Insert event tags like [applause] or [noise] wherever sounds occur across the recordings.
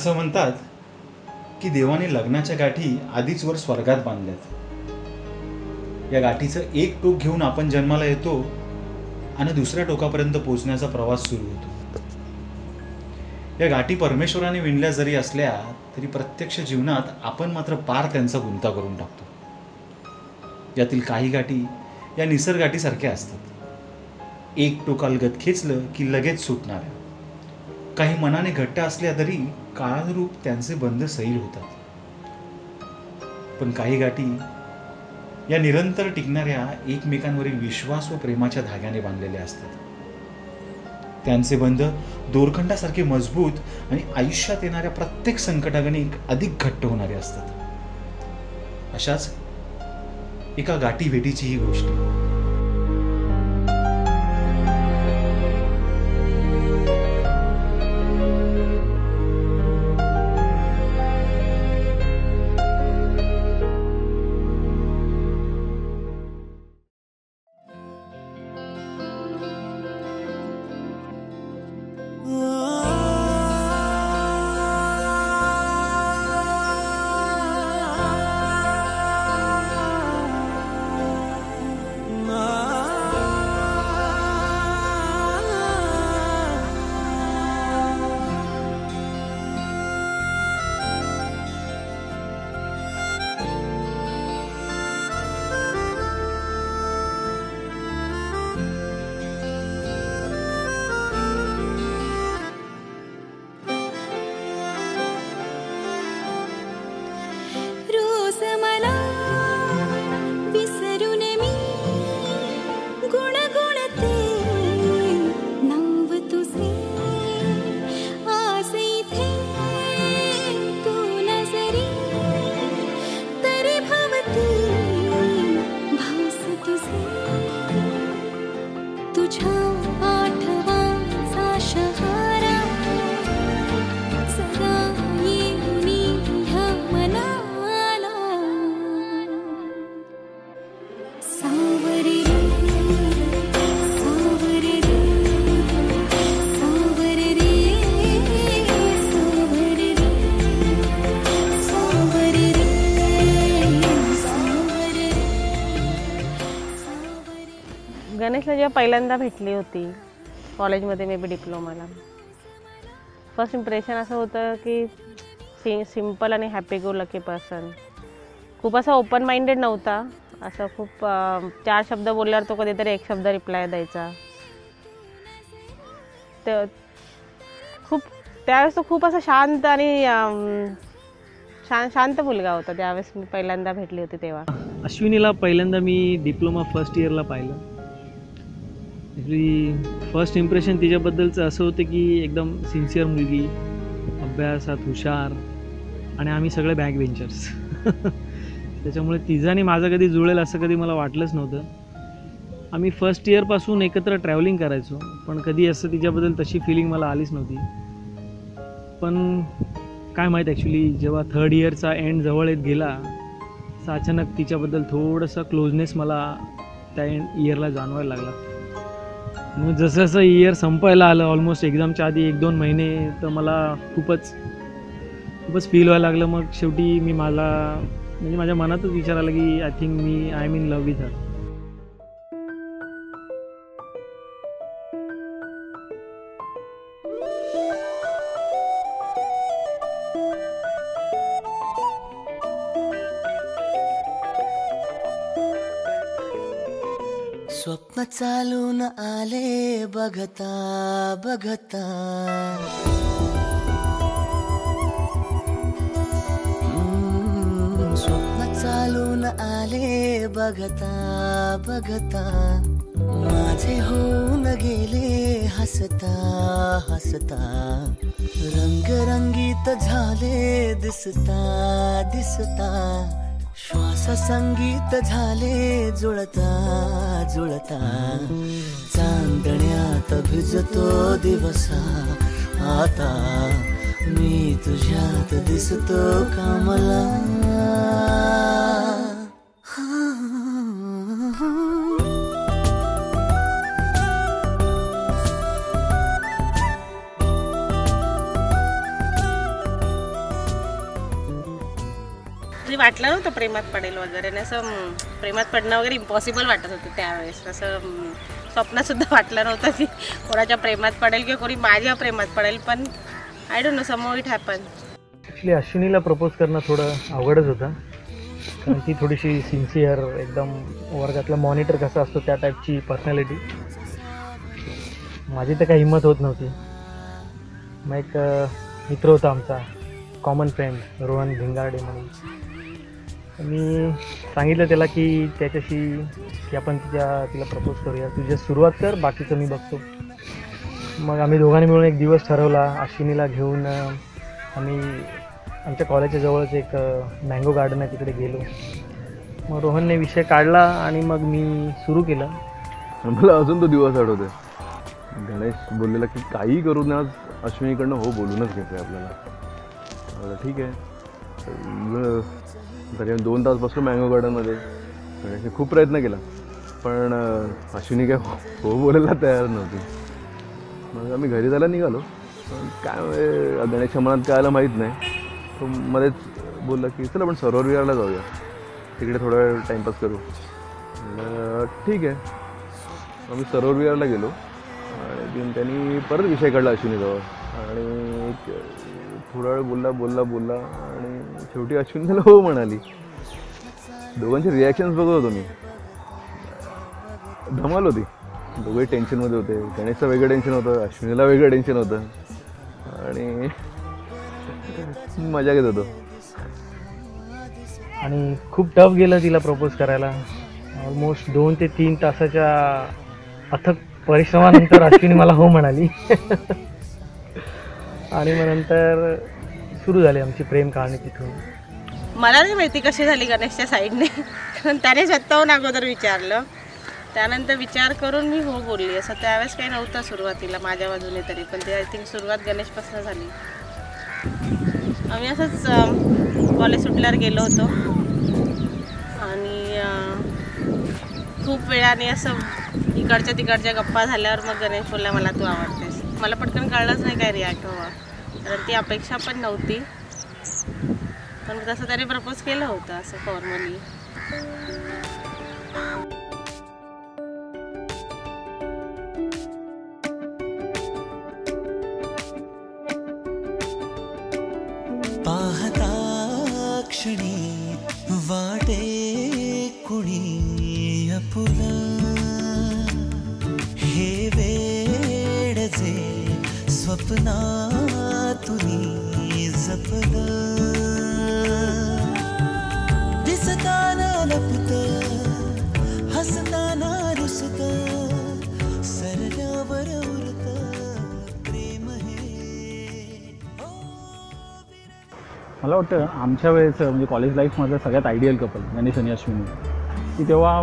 असं म्हणतात की देवाने लग्नाच्या गाठी आधीच वर स्वर्गात बांधल्यात. या गाठीचं एक टोक घेऊन आपण जन्माला येतो आणि दुसऱ्या टोकापर्यंत पोहोचण्याचा प्रवास सुरू होतो. या गाठी परमेश्वराने विणल्या जरी असल्या तरी प्रत्यक्ष जीवनात आपण मात्र पार त्यांचा गुंता करून टाकतो. यातील काही गाठी या निसर्गाटीसारख्या असतात. एक टोकालगत खेचलं की लगेच सुटणाऱ्या. काही मनाने घट्ट असल्या तरी काळानुरूप त्यांचे बंध सैल होतात. पण काही गाठी या निरंतर टिकणाऱ्या एकमेकांवरील विश्वास व प्रेमाच्या धाग्याने बांधलेल्या असतात. त्यांचे बंध दोरखंडासारखे मजबूत आणि आयुष्यात येणाऱ्या प्रत्येक संकटागणिक अधिक घट्ट होणारे असतात. अशाच एका गाठी भेटीची ही गोष्ट. जेव्हा पहिल्यांदा भेटली होती कॉलेजमध्ये मे बी डिप्लोमाला फर्स्ट इम्प्रेशन असं होतं की सि सिंपल आणि हॅपी गो लकी पर्सन खूप असा ओपन माइंडेड नव्हता. असं खूप चार शब्द बोलल्यावर तो कधीतरी एक शब्द रिप्लाय द्यायचा. तर खूप त्यावेळेस तो खूप असा शांत आणि शां शांत शांत मुलगा होता. त्यावेळेस मी पहिल्यांदा भेटली होती तेव्हा. अश्विनीला पहिल्यांदा मी डिप्लोमा फर्स्ट इयरला पाहिलं. ॲक्च्युली फर्स्ट इम्प्रेशन तिच्याबद्दलचं असं होतं की एकदम सिन्सिअर मुलगी अभ्यासात हुशार आणि आम्ही सगळे बॅक बेंचर्स [laughs] त्याच्यामुळे तिचं आणि माझं कधी जुळेल असं कधी मला वाटलंच नव्हतं. आम्ही फर्स्ट इयरपासून एकत्र ट्रॅव्हलिंग करायचो पण कधी असं तिच्याबद्दल तशी फिलिंग मला आलीच नव्हती. पण काय माहीत ॲक्च्युली जेव्हा थर्ड इयरचा एंड जवळ येत गेला असं अचानक तिच्याबद्दल थोडंसं क्लोजनेस मला त्या एंड इयरला जाणवायला लागला. मग जसं जसं इयर संपायला आलं ऑलमोस्ट एक्झामच्या आधी एक दोन महिने तर मला खूपच खूपच फील व्हायला लागलं. मग शेवटी मी मला म्हणजे माझ्या मनातच विचार आला की I think me I am in love with her चालून आले बघता बघता. स्वप्न चालून आले बघता बघता. माझे होऊन गेले हसता हसता. रंगरंगीत झाले दिसता दिसता. संगीत झाले जुळता जुळता. चांदण्यात भिजतो दिवसा. आता मी तुझ्यात दिसतो कामला. वाटलं नव्हतं प्रेमात पडेल वगैरे. आणि असं प्रेमात पडणं वगैरे इम्पॉसिबल वाटत होतं त्यावेळेस. असं स्वप्नसुद्धा [laughs] वाटलं नव्हतं की कोणाच्या प्रेमात पडेल किंवा कोणी माझ्या प्रेमात पडेल. पण आय डोंट नो समो इट हॅपन ॲक्च्युली अश्विनीला प्रपोज करणं थोडं अवघडच होतं. कारण ती थोडीशी सिन्सिअर एकदम वर्गातला मॉनिटर कसा असतो त्या टाईपची पर्सनॅलिटी माझी तर काही हिंमत होत नव्हती. मग एक मित्र होता आमचा कॉमन फ्रेंड रोहन भिंगाडे म्हणून. मी सांगितलं त्याला की त्याच्याशी की आपण तिच्या तिला प्रपोज करूया. तुझ्या सुरुवात कर बाकीचं मी बघतो. मग आम्ही दोघांनी मिळून एक दिवस ठरवला अश्विनीला घेऊन आम्ही आमच्या कॉलेजच्या जवळच एक मँगो गार्डन आहे तिकडे गेलो. मग रोहनने विषय काढला आणि मग मी सुरू केलं. मला अजून तो दिवस आठवतो गणेश बोललेला की काही करून आज अश्विनीकडनं हो बोलूनच घ्यायचं आहे आपल्याला ठीक आहे. तरी दोन तास बसलो मँगो गार्डनमध्ये गणेशने खूप प्रयत्न केला. पण अश्विनी काय हो हो बोलायला तयार नव्हती. मग आम्ही घरी जायला निघालो. पण काय म्हणजे गणेशच्या मनात काय आलं माहीत नाही. तो मध्येच बोलला की चला आपण सरोवर विहारला जाऊया. तिकडे थोडा वेळ टाईमपास करू. ठीक आहे. आम्ही सरोवर विहारला गेलो. आणि त्यांनी परत विषय काढला अश्विनीजवळ. आणि एक थोडा वेळ बोलला बोलला बोलला आणि शेवटी अश्विन त्याला हो म्हणाली. दोघांचे रिॲक्शन्स बघत होतो मी. धमाल होती. दोघे टेन्शनमध्ये होते. गणेशचं वेगळं टेन्शन होतं अश्विनीला वेगळं टेन्शन होतं. आणि मजा घेत होतो. आणि खूप टफ गेलं तिला प्रपोज करायला. ऑलमोस्ट दोन ते तीन तासाच्या अथक परिश्रमानंतर अश्विनी मला हो म्हणाली. [laughs] आणि मग नंतर सुरू झाली आमची प्रेम कहाणी तिथून. मला नाही माहिती कशी झाली गणेशच्या साईडने. कारण त्याने स्वतःहून अगोदर विचारलं. त्यानंतर विचार करून मी हो बोलली. असं त्यावेळेस काही नव्हतं सुरुवातीला माझ्या बाजूने तरी पण ते आय थिंक सुरुवात गणेशपासून झाली. आम्ही असंच कॉलेज सुटल्यावर गेलो होतो. आणि खूप वेळाने असं इकडच्या तिकडच्या गप्पा झाल्यावर मग गणेश बोलला मला तू आवडतेस. मला पटकन कळलंच नाही काय रिॲक्ट व्हावं. कारण ती अपेक्षा पण नव्हती. पण तसं त्याने प्रपोज केलं होतं असं फॉर्मली पाहता क्षणी वाटे कुणी अपुला. हे वेडचे स्वप्ना दिसताना लपत हसताना रुसत सरल्यावर उरत प्रेम हे. हो, मला वाटतं आमच्या वेळेचं म्हणजे कॉलेज लाईफमधलं सगळ्यात आयडियल कपल गणेश आणि अश्विनी. की तेव्हा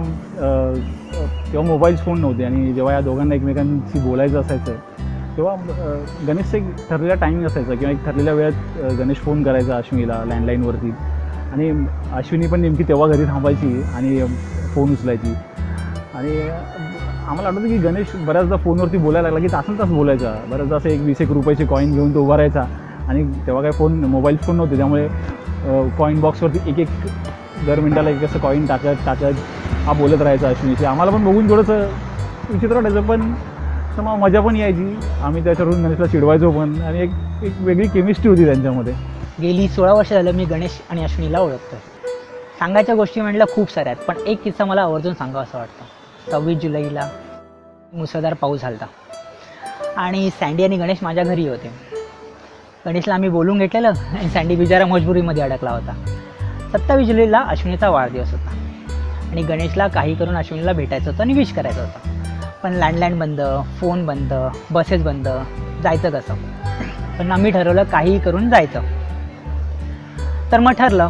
तेव्हा मोबाईल फोन नव्हते आणि जेव्हा या दोघांना एकमेकांशी बोलायचं असायचं तेव्हा गणेश एक ठरलेला टायमिंग असायचा किंवा एक ठरलेल्या वेळात गणेश फोन करायचा अश्विनीला लँडलाईनवरती आणि अश्विनी पण नेमकी तेव्हा घरी थांबायची आणि फोन उचलायची. आणि आम्हाला आठवतं की गणेश बऱ्याचदा फोनवरती बोलायला लागला की तासन तास बोलायचा. बऱ्याचदा असं एक वीस एक रुपयाची कॉईन घेऊन तो उभा राहायचा. आणि तेव्हा काय फोन मोबाईल फोन नव्हते. त्यामुळे कॉईन बॉक्सवरती एक एक दर मिनटाला एक असं कॉईन टाकत टाकत हा बोलत राहायचा अश्विनीशी. आम्हाला पण बघून थोडंसं विचित्र वाटायचं पण तर मग मजा पण यायची. आम्ही त्याच्यावरून गणेशला चिडवायचो पण. आणि एक एक वेगळी केमिस्ट्री होती त्यांच्यामध्ये. गेली सोळा वर्ष झालं मी गणेश आणि अश्विनीला ओळखतो सांगायच्या गोष्टी म्हटल्या खूप साऱ्या आहेत पण एक किस्सा मला आवर्जून सांगावा असं वाटतं. सव्वीस जुलैला मुसळधार पाऊस झाला आणि सँडी आणि गणेश माझ्या घरी होते. गणेशला आम्ही बोलून घेतलेलं आणि सँडी बिजारा मजबुरीमध्ये अडकला होता. सत्तावीस जुलैला अश्विनीचा वाढदिवस होता. आणि गणेशला काही करून अश्विनीला भेटायचं होतं आणि विश करायचं होतं. पण लँडलाईन बंद फोन बंद बसेस बंद जायचं कसं? पण आम्ही ठरवलं काहीही करून जायचं. तर मग ठरलं.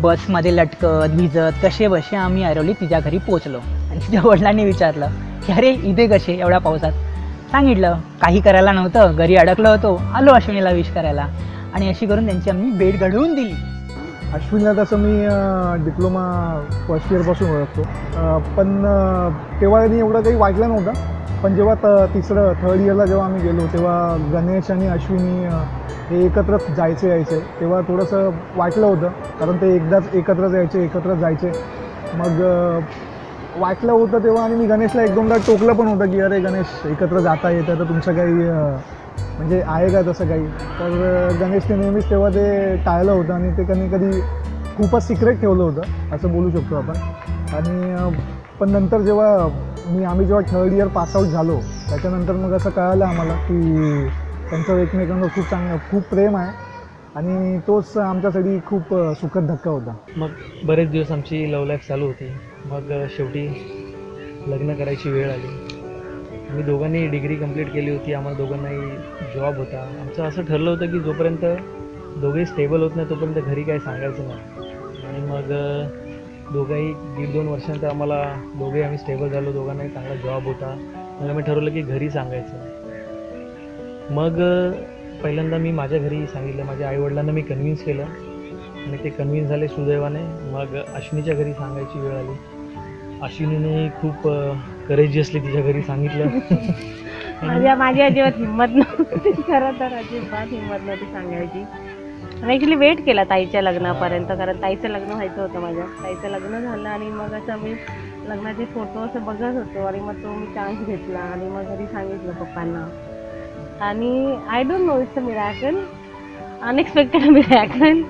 बसमध्ये लटकत भिजत कसे बसे आम्ही ऐरवली तिच्या घरी पोचलो आणि तिच्या वडिलांनी विचारलं की अरे इथे कसे एवढ्या पावसात? सांगितलं काही करायला नव्हतं घरी अडकलं होतो आलो अश्विनीला विश करायला. आणि अशी करून त्यांची आम्ही भेट घडवून दिली. अश्विनीला तसं मी डिप्लोमा फर्स्ट इयरपासून ओळखतो. पण तेव्हा मी एवढं काही वाटलं नव्हतं. पण जेव्हा त तिसरं थर्ड इयरला जेव्हा आम्ही गेलो तेव्हा गणेश आणि अश्विनी हे एकत्रच जायचे यायचे. तेव्हा थोडंसं वाटलं होतं. कारण ते एकदाच एकत्रच यायचे एकत्रच जायचे. मग वाटलं होतं तेव्हा आणि मी गणेशला एक दोनदा टोकलं पण होतं की अरे गणेश एकत्र जाता येतं. तर तुमचं काही म्हणजे आहे का तसं काही? तर गणेशने नेहमीच तेव्हा ते टाळलं होतं आणि ते कधी कधी खूपच सिक्रेट ठेवलं होतं असं बोलू शकतो आपण. आणि पण नंतर जेव्हा मी आम्ही जेव्हा थर्ड इयर पासआउट झालो त्याच्यानंतर मग असं कळालं आम्हाला की त्यांचं एकमेकांवर खूप चांगलं खूप प्रेम आहे. आणि तोच आमच्यासाठी खूप सुखद धक्का होता. मग बरेच दिवस आमची लव लाईफ चालू होती. मग शेवटी लग्न करायची वेळ आली. मी दोघांनी डिग्री कंप्लीट केली होती. आम्हाला दोघांनाही जॉब होता. आमचं असं ठरलं होतं की जोपर्यंत दोघेही स्टेबल होत नाही तोपर्यंत घरी काही सांगायचं नाही. आणि मग दोघंही दीड दोन वर्षानंतर आम्हाला दोघेही आम्ही स्टेबल झालो. दोघांनाही चांगला जॉब होता. मग आम्ही ठरवलं की घरी सांगायचं. मग पहिल्यांदा मी माझ्या घरी सांगितलं. माझ्या आईवडिलांना मी कन्व्हिन्स केलं. आणि ते कन्व्हिन्स झाले सुदैवाने. मग अश्विनीच्या घरी सांगायची वेळ आली. अश्विनीने खूप करेजियसली तिच्या घरी सांगितलं. [laughs] माझ्या माझी अजिबात हिंमत नव्हती. खरं तर अजिबात हिंमत नव्हती सांगायची. आणि ॲक्च्युली वेट केला ताईच्या लग्नापर्यंत कारण ताईचं लग्न व्हायचं होतं माझ्या. ताईचं लग्न झालं आणि मग असं मी लग्नाचे फोटो असं बघत होतो आणि मग तो मी चान्स घेतला आणि मग घरी सांगितलं पप्पांना. आणि I don't know it's a miracle unexpected miracle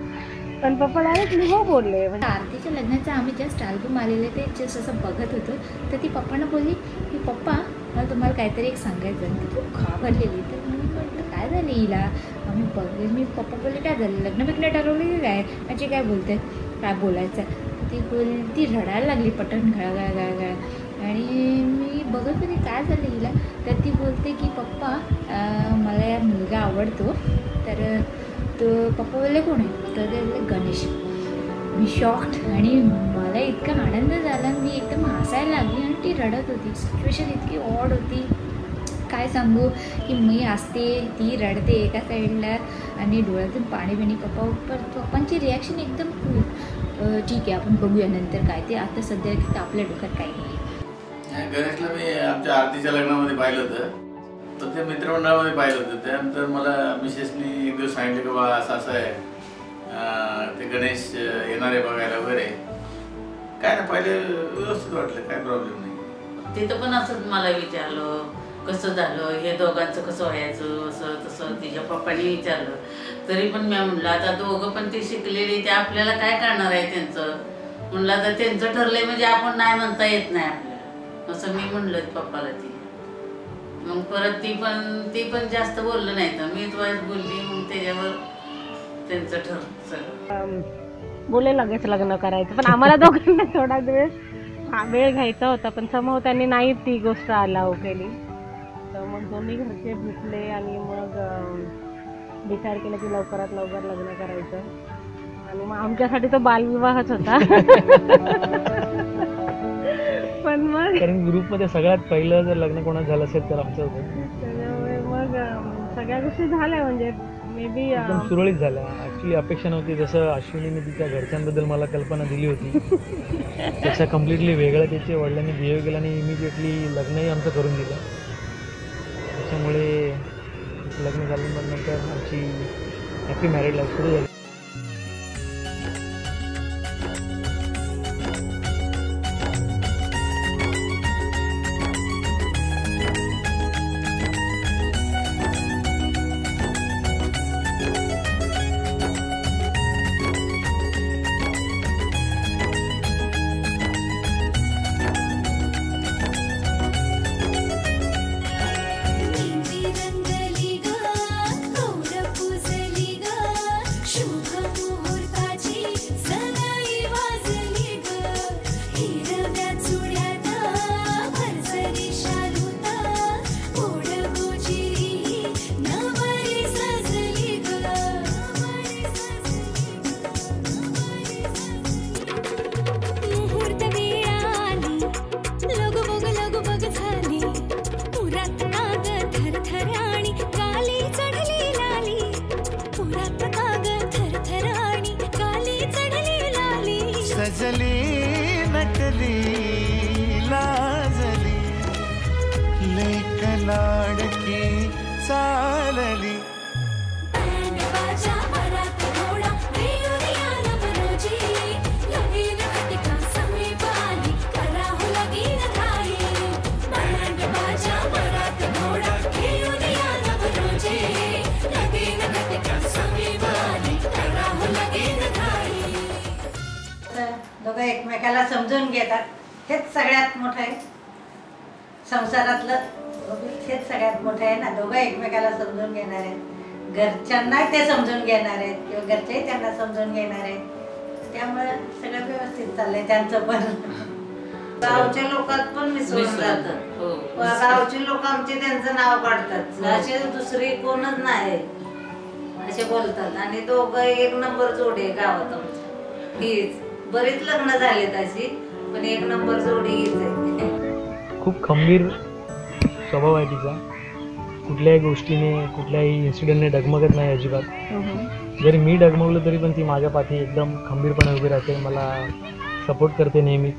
पण पप्पा डायरेक्टली हो बोलले. म्हणजे आरतीच्या लग्नाचा आम्ही जस्ट अल्बम आलेले ते जस्ट असं बघत होतो. तर ती पप्पांना बोलली की पप्पा मला तुम्हाला काहीतरी एक सांगायचं आहे." ती खूप घाबरलेली. तर मी म्हटलं काय झालं हिला? आम्ही बघले मी पप्पा बोलले काय झालं? लग्न बिग्न ठरवलं की काय? म्हणजे काय बोलते? काय बोलायचं ती बोल ती रडायला लागली पटण घळा घळा घळा घळा आणि मी बघत होते काय झालं हिला? तर ती बोलते की पप्पा मला या मुलगा आवडतो. तर तर पप्पा बोलले कोण आहे तर ते बोलले गणेश. मी शॉक्ड आणि मला इतका आनंद झाला मी एकदम हसायला लागली आणि ती रडत होती. सिच्युएशन इतकी ऑड होती. काय सांगू? की मी असते ती रडते एका साईडला आणि डोळ्यातून पाणी बिणी पप्पा पर पप्पांची रिॲक्शन एकदम खूप ठीक आहे आपण बघूया नंतर काय ते. आता सध्या आपल्या डोक्यात काही नाही नाही, गणेशला मी आमच्या आरतीच्या लग्नामध्ये पाहिलं होतं. तर ते मित्रमंडळामध्ये पाहिलं होतं. त्यानंतर मला मिसेसनी एक दिवस सांगितलं की बा असं असं आहे. ते गणेश येणारे येणार आहे बघायला वगैरे. काय ना पहिले व्यवस्थित वाटलं काय प्रॉब्लेम नाही. तिथं पण असंच मला विचारलं कसं झालं हे दोघांचं कसं व्हायचं असं तसं तिच्या पप्पानी विचारलं. तरी पण मी म्हणलं आता दोघं पण ते शिकलेली ते आपल्याला काय करणार आहे त्यांचं? म्हणलं आता त्यांचं ठरलंय म्हणजे आपण नाही म्हणता येत नाही आपल्याला. असं मी म्हणलं पप्पाला ती. मग परत ती पण ती पण जास्त बोललं नाही तर मीच वाईट बोलली मग त्याच्यावर त्यांचं ठरलं सगळं बोलले लगेच लग्न करायचं. पण आम्हाला दोघांना थोडा वेळ हा वेळ घ्यायचा होता पण समोर त्यांनी नाही ती गोष्ट अलाव केली. तर मग दोन्ही घरचे भेटले आणि मग डिसाईड केलं की लवकरात लवकर लग्न करायचं. आणि मग आमच्यासाठी तो बालविवाहच होता. [laughs] पण मग कारण ग्रुपमध्ये सगळ्यात पहिलं जर लग्न कोणाचं झालं असेल तर आमचं होतं. त्याच्यामुळे मग अम, सगळ्या गोष्टी झाल्या म्हणजे मे बी एकदम सुरळीत झाल्या. ॲक्च्युली अपेक्षा नव्हती. जसं अश्विनीने तिच्या घरच्यांबद्दल मला कल्पना दिली होती. [laughs] त्याच्या कम्प्लिटली वेगळं त्याच्या वडिलांनी बिहेव केलं आणि इमिजिएटली लग्नही आमचं करून दिलं. त्याच्यामुळे लग्न झाल्यानंतर आमची हॅपी मॅरिड लाईफ सुरू झाली. हेच सगळ्यात मोठं आहे ना. दोघं एकमेकाला समजून घेणार आहेत. घरच्यांना ते समजून घेणार आहेत. किंवा घरचेही त्यांना समजून घेणार आहेत. त्यामुळे सगळं व्यवस्थित चाललंय त्यांचं पण. गावच्या लोकात पण मिसळून राहतात हो. गावची लोक आमचे त्यांचं नाव काढतात. असे दुसरी कोणच नाही. असे बोलतात. आणि दोघं एक नंबर जोडी आहे गावात आमच्या हीच. बरीच लग्न झालेत अशी पण एक नंबर जोडी हीच आहे. खूप खंबीर स्वभाव आहे तिचा. कुठल्याही गोष्टीने कुठल्याही इन्सिडेंटने डगमगत नाही अजिबात. जरी मी डगमगलो तरी पण ती माझ्या पाठी एकदम खंबीरपणे उभी राहते मला सपोर्ट करते नेहमीच.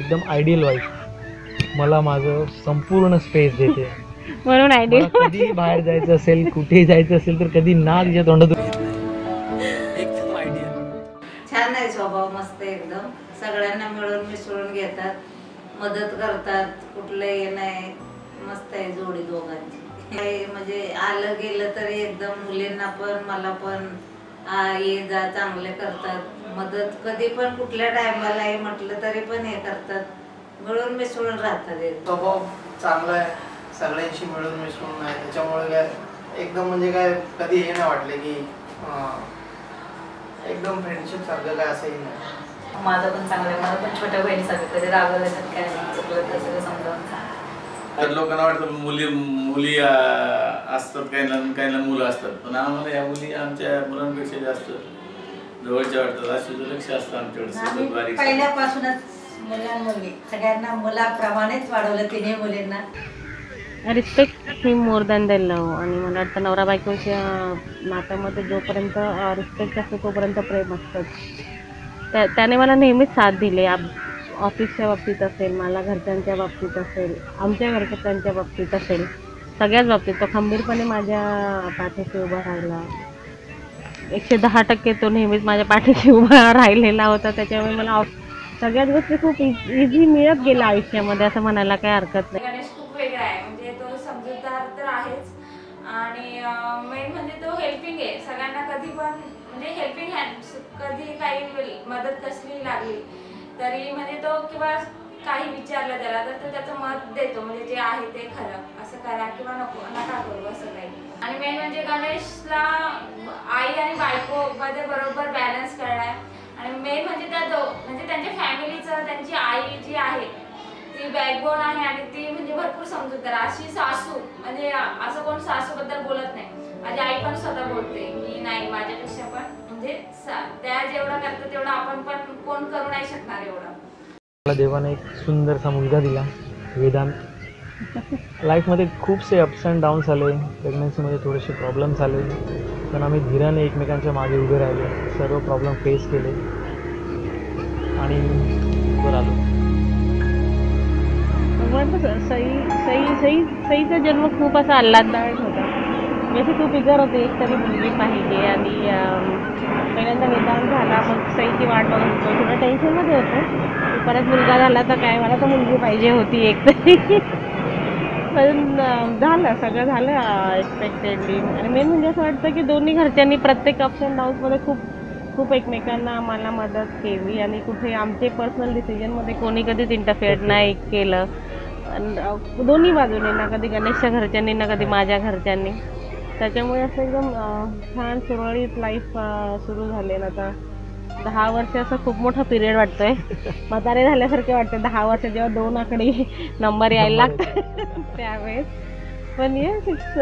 एकदम आयडियल वाईफ मला माझं संपूर्ण स्पेस देते. [laughs] म्हणून आयडियल कधी बाहेर जायचं असेल कुठेही जायचं असेल तर कधी ना तिच्या तोंडातून छान आहे स्वभाव मस्त एकदम. सगळ्यांना मिळून मिसळून घेतात मदत करतात कुठलं हे नाही. मस्त आहे जोडी दोघांची. म्हणजे आलं गेलं तरी एकदम मुलींना पण मला पण ये जा चांगले करतात. मदत कधी पण कुठल्या टायमाला हे म्हटलं तरी पण हे करतात. मिळून मिसळून राहतात स्वभाव चांगला आहे. सगळ्यांशी मिळून मिसळून आहे त्याच्यामुळे काय एकदम म्हणजे काय कधी हे नाही वाटले की एकदम फ्रेंडशिप सारखं काय असंही नाही. माझं पण चांगलं आहे. मला पण छोट्या बहिणीसारखं कधी रागवलं तर काय नाही. चुकलं तर सगळं समजावून तर लोकांना वाटतं मुली मुली असतात काहींना काहींना मुलं असतात. पण आम्हाला या मुली आमच्या मुलांपेक्षा जास्त जवळच्या वाटतात. असे लक्ष असतं आमच्याकडे. बारीक पहिल्यापासूनच मुला मुली सगळ्यांना मुलाप्रमाणेच वाढवलं तिन्ही मुलींना. रिस्पेक्ट ही मोर दॅन द लव आणि मला वाटतं नवरा बायकोच्या नात्यामध्ये जोपर्यंत रिस्पेक्ट असतो तोपर्यंत प्रेम असतं. त्या त्याने मला नेहमीच साथ दिली. ऑफिसच्या बाबतीत असेल मला घरच्यांच्या बाबतीत असेल आमच्या घरच्यांच्या बाबतीत असेल सगळ्याच बाबतीत. तो खंबीरपणे माझ्या पाठीशी उभा राहिला. एकशे दहा टक्के तो नेहमीच माझ्या पाठीशी उभा राहिलेला होता. त्याच्यामुळे मला ऑफ- सगळ्याच गोष्टी खूप इझी मिळत गेल्या आयुष्यामध्ये असं म्हणायला काही हरकत नाही. गणेश खूप वेगळा आहे. म्हणजे तो समजूतदार तर आहेच. आणि मेन म्हणजे तो हेल्पिंग आहे. सगळ्यांना कधी पण म्हणजे हेल्पिंग हँड कधी काही मदत कसली लागली तरी म्हणजे तो किंवा काही विचारलं त्याला तर तो त्याचं मत देतो म्हणजे जे आहे ते खरं. असं करा किंवा नको नका करू असं काही आणि मेन म्हणजे गणेशला आई आणि बायको मध्ये बरोबर बॅलन्स करणार. आणि मेन म्हणजे त्या दो म्हणजे त्यांच्या फॅमिलीचं त्यांची आई जी आहे ती बॅकबोन आहे आणि ती म्हणजे भरपूर समजूतदार अशी सासू म्हणजे असं कोण सासूबद्दल बोलत नाही. माझी आई पण स्वतः बोलते की नाही माझ्यापेक्षा पण. म्हणजे सा- त्या जेवढं करतात तेवढं आपण पण कोण करू नाही शकणार एवढं. मला देवाने एक सुंदरसा मुलगा दिला वेदांत. लाईफमध्ये खूपसे अप्स अँड डाऊन्स आले प्रेग्नन्सीमध्ये थोडेसे प्रॉब्लेम्स आले पण आम्ही धीराने एकमेकांच्या मागे उभे राहिले सर्व प्रॉब्लेम फेस केले आणि वर आलो. सई सई सई सईचा जन्म खूप असा आल्हाददायक होता. जशी खूप इगर होते एक तरी मुलगी पाहिजे आणि पहिल्यांदा निदान झाला मग सईची वाट बघत होतो. थोडं टेन्शनमध्ये होतो. परत मुलगा झाला तर काय मला तर मुलगी पाहिजे होती एक तरी पण झालं सगळं झालं एक्सपेक्टेडली आणि मेन म्हणजे असं वाटतं की दोन्ही घरच्यांनी प्रत्येक अप्स अँड डाऊन्समध्ये खूप खूप एकमेकांना आम्हाला मदत केली आणि कुठे आमचे पर्सनल डिसिजनमध्ये कोणी कधीच इंटरफेअर नाही केलं. दोन्ही बाजूने ना कधी गणेशच्या घरच्यांनी ना कधी माझ्या घरच्यांनी. त्याच्यामुळे असं एकदम छान सुरळीत लाईफ सुरू झालेलं आता. दहा वर्ष असं खूप मोठा पिरियड वाटतोय. म्हातारे झाल्यासारखे वाटतं दहा वर्ष जेव्हा दोन आकडे नंबर यायला लागतात. [laughs] त्यावेळेस. पण येस इट्स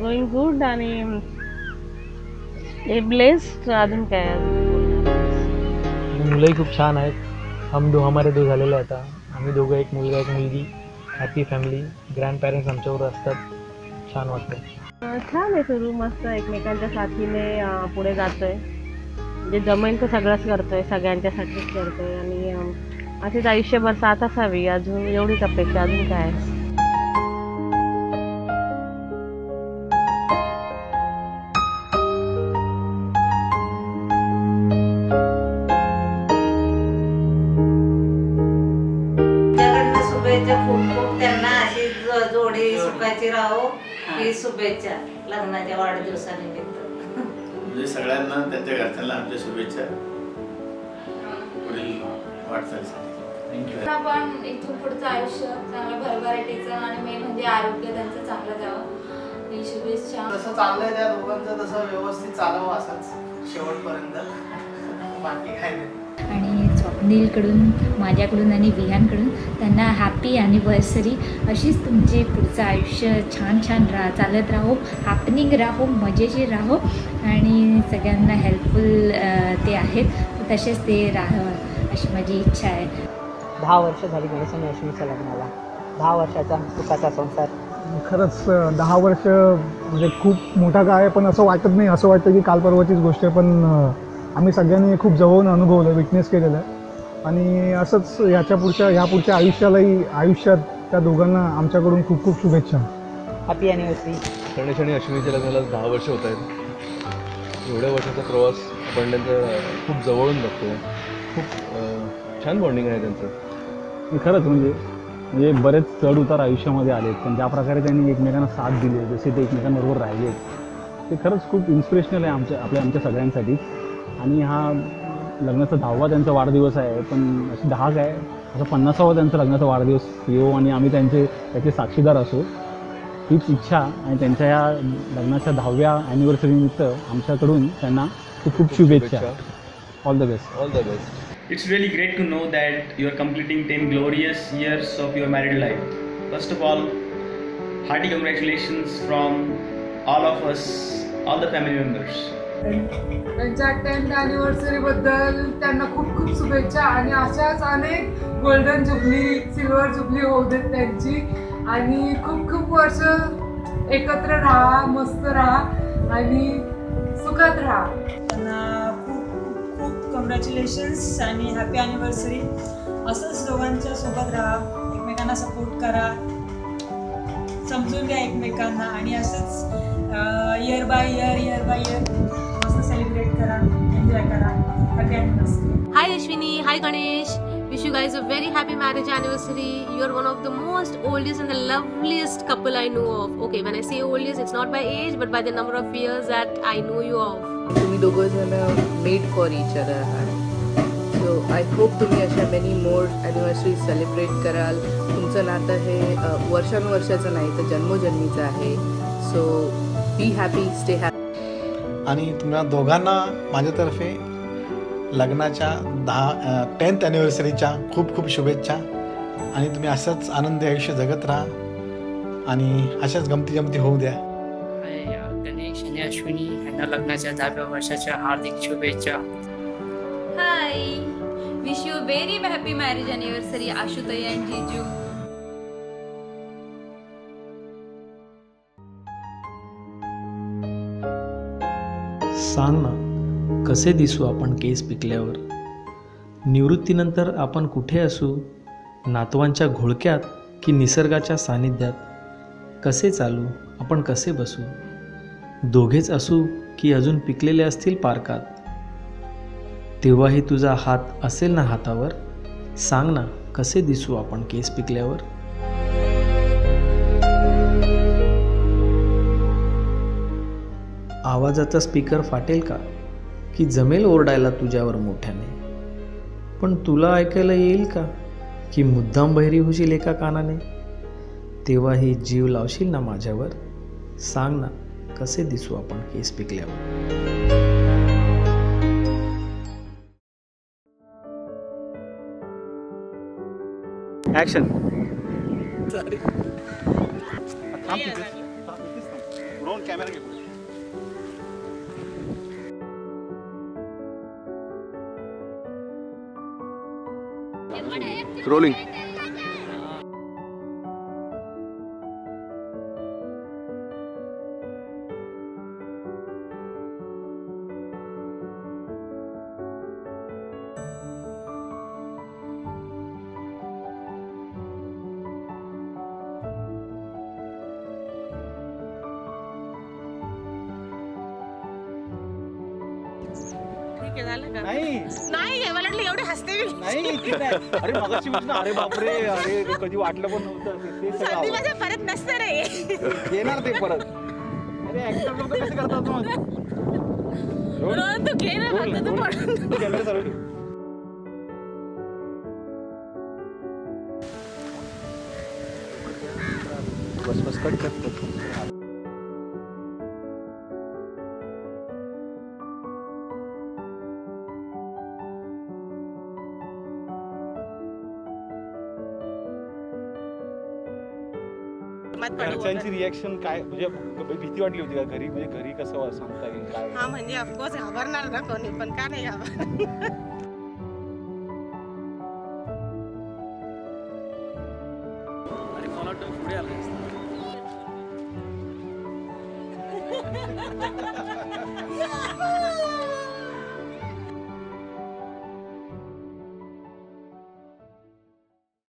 गोईंग गुड आणि ब्लेस्ड अजून काय मुलंही खूप छान आहेत. हम दो हमारे दो झालेले आता. आम्ही दोघं एक मुलगा एक मुलगी. हॅपी फॅमिली ग्रँड पॅरेंट्स आमच्यावर असतात. छान वाटतं छान आहे सुरू मस्त एकमेकांच्या साथीने पुढे जातोय. म्हणजे जमेल तर सगळंच करतोय सगळ्यांच्यासाठीच करतोय. आणि असेच अशीच आयुष्यभर साथ असावी. अजून एवढीच अपेक्षा. अजून काय? ही शुभेच्छा लग्नाच्या वाढदिवसानिमित्त. म्हणजे सगळ्यांना त्यांच्या घरच्यांना आमच्या शुभेच्छा. पुढील वाटचालीसाठी. त्यांना पण इथून पुढचं आयुष्य चांगलं भरभराटीचं आणि मेन म्हणजे आरोग्य त्यांचं चांगलं द्यावं. ही शुभेच्छा. जसं चाललंय त्या दोघांचं तसं व्यवस्थित चालावं असंच शेवटपर्यंत. बाकी काय नाही. आणि स्वप्नीलकडून माझ्याकडून आणि विहानकडून त्यांना हॅपी ॲनिव्हर्सरी अशीच तुमचे पुढचं आयुष्य छान छान राहा चालत राहो. हॅपनिंग राहो मजेशीर राहो. आणि सगळ्यांना हेल्पफुल ते आहेत. तसेच ते राहावं अशी माझी इच्छा आहे. दहा वर्ष झाली गणेश आणि अश्विनीच्या लग्नाला. दहा वर्षाचा सुखाचा संसार. खरंच दहा वर्ष म्हणजे खूप मोठा काळ आहे पण असं वाटत नाही. असं वाटतं की काल परवाचीच गोष्ट आहे पण आम्ही सगळ्यांनी खूप जवळून अनुभवलं विटनेस केलेलं. आहे आणि असंच ह्याच्या पुढच्या ह्या पुढच्या आयुष्यालाही आयुष्यात त्या दोघांना आमच्याकडून खूप खूप शुभेच्छा. हॅपी ॲनिव्हर्सरी गणेश आणि अश्विनीच्या लग्नाला दहा वर्ष होत आहेत. एवढ्या वर्षाचा प्रवास आपण त्यांचा खूप जवळून बघतो खूप छान बॉन्डिंग आहे त्यांचं. खरंच म्हणजे म्हणजे बरेच चढ उतार आयुष्यामध्ये आलेत. पण ज्या प्रकारे त्यांनी एकमेकांना साथ दिली जसे ते एकमेकांबरोबर राहिले ते खरंच खूप इन्स्पिरेशनल आहे आमच्या आपल्या आमच्या सगळ्यांसाठी. आणि हा लग्नाचा दहावा त्यांचा वाढदिवस आहे पण असे दहा काय? असं पन्नासावा त्यांचं लग्नाचा वाढदिवस येऊ आणि आम्ही त्यांचे त्याचे साक्षीदार असो. हीच इच्छा आणि त्यांच्या या लग्नाच्या दहाव्या अॅनिव्हर्सरी आमच्याकडून त्यांना खूप खूप शुभेच्छा. All the best all the best it's really great to know that you are completing ten glorious years of your married life first of all hearty congratulation from all of us all the family members त्यांच्या tenth anniversary बद्दल त्यांना खूप खूप शुभेच्छा आणि अशाच अनेक golden jubilee silver jubilee होऊ देत त्यांची. आणि खूप खूप वर्ष एकत्र राहा मस्त राहा आणि सुखात राहा. त्यांना खूप खूप कंग्रॅच्युलेशन्स कॉंग्रॅच्युलेशन्स आणि हॅपी ॲनिव्हर्सरी असंच दोघांच्या सोबत राहा एकमेकांना सपोर्ट करा. समजून घ्या एकमेकांना आणि असंच year by year year by year Hi Ashwini, hi Ganesh. Wish you guys a very happy marriage anniversary. You're one of the most oldest and the loveliest couple I know of. Okay, when I say oldest, it's not by age, but by the number of years that I know you of. तुम्ही दोघं जण made for each other आहात so I hope तुम्ही अशा many more anniversary celebrate कराल तुमचं नातं हे वर्षानुवर्षाचं नाही तर जन्मोजन्मीचं आहे so be happy stay happy आणि तुम्हाला दोघांना माझ्यातर्फे लग्नाच्या दहा टेन्थ ॲनिव्हर्सरीच्या खूप खूप शुभेच्छा. आणि तुम्ही असंच आनंदी आयुष्य जगत राहा. आणि अशाच गमती जमती होऊ द्या. हाय गणेश आणि अश्विनी यांना लग्नाच्या दहाव्या वर्षाच्या हार्दिक शुभेच्छा. Hi wish you very happy marriage anniversary आशुताई and जीजू. सांग ना. कसे दिसू आपण केस पिकल्यावर? निवृत्तीनंतर आपण कुठे असू? नातवांच्या घोळक्यात की निसर्गाच्या सानिध्यात? कसे चालू? आपण कसे बसू? दोघेच असू की अजून पिकलेले असतील पार्कात? तेव्हाही तुझा हात असेल ना हातावर? सांग ना कसे दिसू आपण केस पिकल्यावर? आवाजाचा स्पीकर फाटेल का? की जमेल ओरडायला तुझ्यावर मोठ्याने. पण तुला ऐकायला येईल का की मुद्दाम बहिरी होशील एका कानाने? तेव्हाही जीव लावशील ना माझ्यावर? सांग ना कसे दिसू आपण केस पिकल्यावर? ॲक्शन कॅमेरा घेऊ रोलिंग अरे मगाशी म्हटलं अरे बापरे अरे कधी वाटलं पण नव्हतं. ते- ते सगळं संधी आवडलं. माझ्या परत नसतं रे. येणार ते परत. अरे ऍक्टर लोक कसे करतात मग? तू घे ना फक्त तू पडून कॅमेरा चालू ठेव. बस बस कट कट घरच्यांची. रिॲक्शन काय? म्हणजे भीती वाटली होती का घरी? म्हणजे घरी कसं सांगता येईल? काय? हा म्हणजे ऑफकोर्स घाबरणार ना कोणी पण का नाही घाबरणार? [laughs]